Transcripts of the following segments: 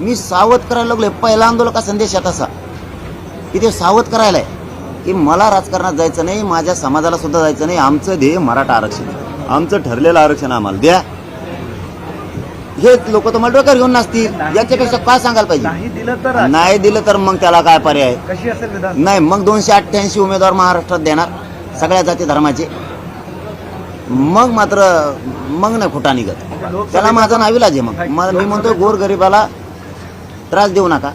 मी सावध करायला लागलोय. पहिला आंदोलका संदेश आहे तसा. की ते सावध करायला आहे की मला राजकारणात जायचं नाही माझ्या समाजाला सुद्धा जायचं नाही. आमचं ध्येय मराठा आरक्षण आमचं ठरलेलं आरक्षण आम्हाला द्या. हे लोक तुम्हाला डोक्यावर घेऊन नसतील याच्यापेक्षा काय सांगायला पाहिजे? नाही दिलं तर तर मग त्याला काय पर्याय? नाही मग दोनशे अठ्ठ्याऐंशी उमेदवार महाराष्ट्रात देणार. सगळ्या जाती धर्माचे. मग मात्र मग नाही खोटा निघत. त्याला माझा नाविलाज आहे मग. मी म्हणतोय गोरगरिबाला त्रास देऊ नका.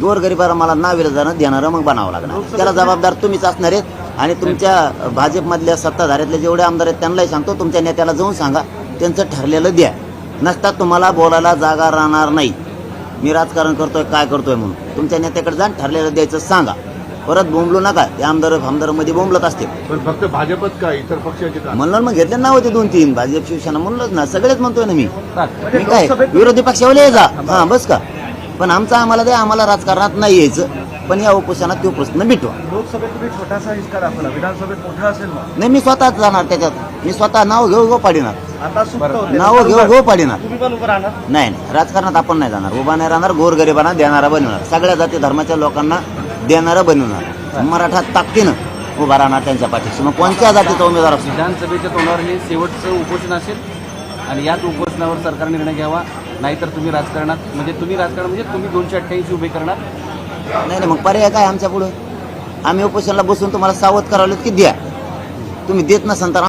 गोरगरिबाला मला नाविलाजानं देणारं मग बनावं लागणार. त्याला जबाबदार तुम्हीच असणार आहेत आणि तुमच्या भाजपमधल्या सत्ताधाऱ्यातले जेवढे आमदार आहेत त्यांनाही सांगतो तुमच्या नेत्याला जाऊन सांगा. त्यांचं ठरलेलं द्या. नसता तुम्हाला बोलायला जागा राहणार नाही. मी राजकारण करतोय काय करतोय म्हणून. तुमच्या नेत्याकडे जा ठरलेलं द्यायचं सांगा. परत बोंबलू नका. ते आमदार आमदारमध्ये बोंबलत असतील. पण फक्त भाजपच का इतर पक्षाचे म्हणलं मग घेतले नाव होते दोन तीन. भाजप शिवसेना म्हणलंच ना. सगळेच म्हणतोय ना मी. काय विरोधी पक्षावाले जा हा बस का? पण आमचं आम्हाला द्या आम्हाला राजकारणात नाही यायचं. पण या उपोषणात तो प्रश्न मिटवा. लोकसभेत तुम्ही छोटासा हिसका दाखवला. विधानसभेत मोठा असेल मग नाही मी स्वतःच जाणार त्याच्यात. मी स्वतः नाव घेऊ घेऊ पाडिणार आता सुप्त होते. नाव घेऊ घेऊ पाडिणार तुम्ही पण उभं राहणार? नाही नाही. राजकारणात आपण नाही जाणार. उभा नाही राहणार गोरगरिबांना देणारा बनवणार. सगळ्या जाती धर्माच्या लोकांना देणारा बनवणार. मराठा ताकदीनं उभा राहणार त्यांच्या पाठीशी. मग कोणत्या जातीचा उमेदवार असतो? विधानसभेच्या तोंडावर हे शेवटचं उपोषण असेल आणि याच उपोषणावर सरकार निर्णय घ्यावा नाहीतर तुम्ही राजकारणात म्हणजे तुम्ही राजकारण म्हणजे तुम्ही दोनशे अठ्ठ्याऐंशी उभे करणार? नाही नाही मग पर्याय काय आमच्या पुढे आम्ही उपोषणाला बसून तुम्हाला सावध करावलं की द्या. तुम्ही देत नसाल तर